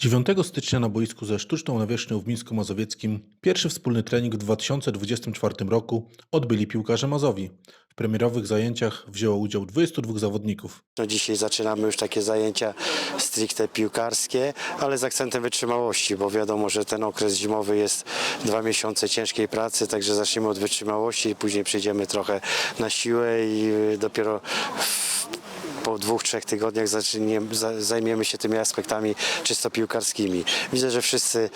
9 stycznia na boisku ze sztuczną nawierzchnią w Mińsku Mazowieckim pierwszy wspólny trening w 2024 roku odbyli piłkarze Mazowi. W premierowych zajęciach wzięło udział 22 zawodników. No dzisiaj zaczynamy już takie zajęcia stricte piłkarskie, ale z akcentem wytrzymałości, bo wiadomo, że ten okres zimowy jest dwa miesiące ciężkiej pracy, także zaczniemy od wytrzymałości i później przejdziemy trochę na siłę i dopiero po dwóch, trzech tygodniach zajmiemy się tymi aspektami czysto piłkarskimi. Widzę, że wszyscy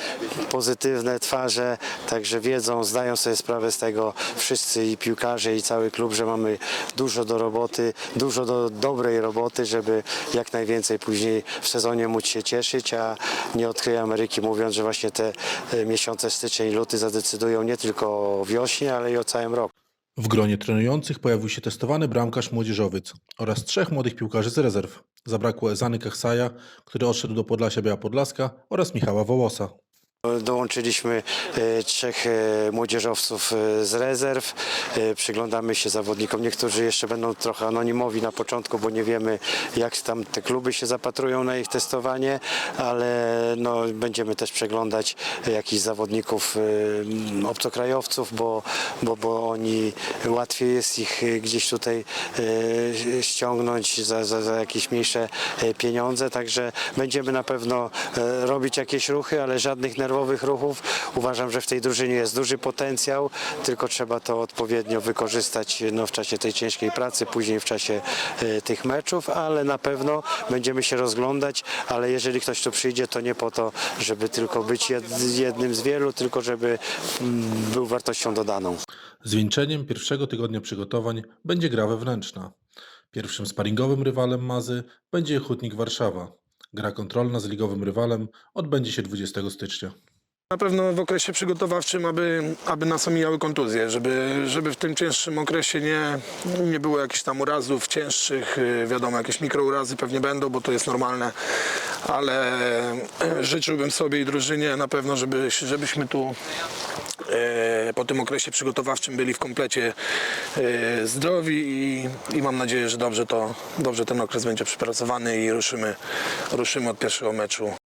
pozytywne twarze, także wiedzą, zdają sobie sprawę z tego wszyscy i piłkarze i cały klub, że mamy dużo do roboty, dużo do dobrej roboty, żeby jak najwięcej później w sezonie móc się cieszyć, a nie odkryję Ameryki mówiąc, że właśnie te e, miesiące styczeń luty zadecydują nie tylko o wiośnie, ale i o całym roku. W gronie trenujących pojawił się testowany bramkarz młodzieżowiec oraz trzech młodych piłkarzy z rezerw. Zabrakło Ezany Kachsaja, który odszedł do Podlasia Biała Podlaska oraz Michała Wołosa. Dołączyliśmy e, trzech e, młodzieżowców e, z rezerw. Przyglądamy się zawodnikom. Niektórzy jeszcze będą trochę anonimowi na początku, bo nie wiemy jak tam te kluby się zapatrują na ich testowanie, ale no, będziemy też przeglądać jakichś zawodników obcokrajowców, bo, bo, bo oni łatwiej jest ich gdzieś tutaj ściągnąć za, za, za jakieś mniejsze pieniądze, także będziemy na pewno robić jakieś ruchy, ale żadnych nerwowych ruchów. Uważam, że w tej drużynie jest duży potencjał, tylko trzeba to odpowiednio wykorzystać no, w czasie tej ciężkiej pracy, później w czasie e, tych meczów, ale na pewno będziemy się rozglądać, ale jeżeli ktoś tu przyjdzie, to nie po to, żeby tylko być jed, jednym z wielu, tylko żeby mm, był wartością dodaną. Zwieńczeniem pierwszego tygodnia przygotowań będzie gra wewnętrzna. Pierwszym sparingowym rywalem Mazy będzie Hutnik Warszawa. Gra kontrolna z ligowym rywalem odbędzie się 20 stycznia. Na pewno w okresie przygotowawczym, aby, aby nas omijały kontuzje, żeby, żeby w tym cięższym okresie nie, nie było jakichś tam urazów cięższych. y, Wiadomo, jakieś mikrourazy pewnie będą, bo to jest normalne, ale e, życzyłbym sobie i drużynie na pewno, żeby, żebyśmy tu po tym okresie przygotowawczym byli w komplecie e, zdrowi i, i mam nadzieję, że dobrze, to, dobrze ten okres będzie przepracowany i ruszymy, ruszymy od pierwszego meczu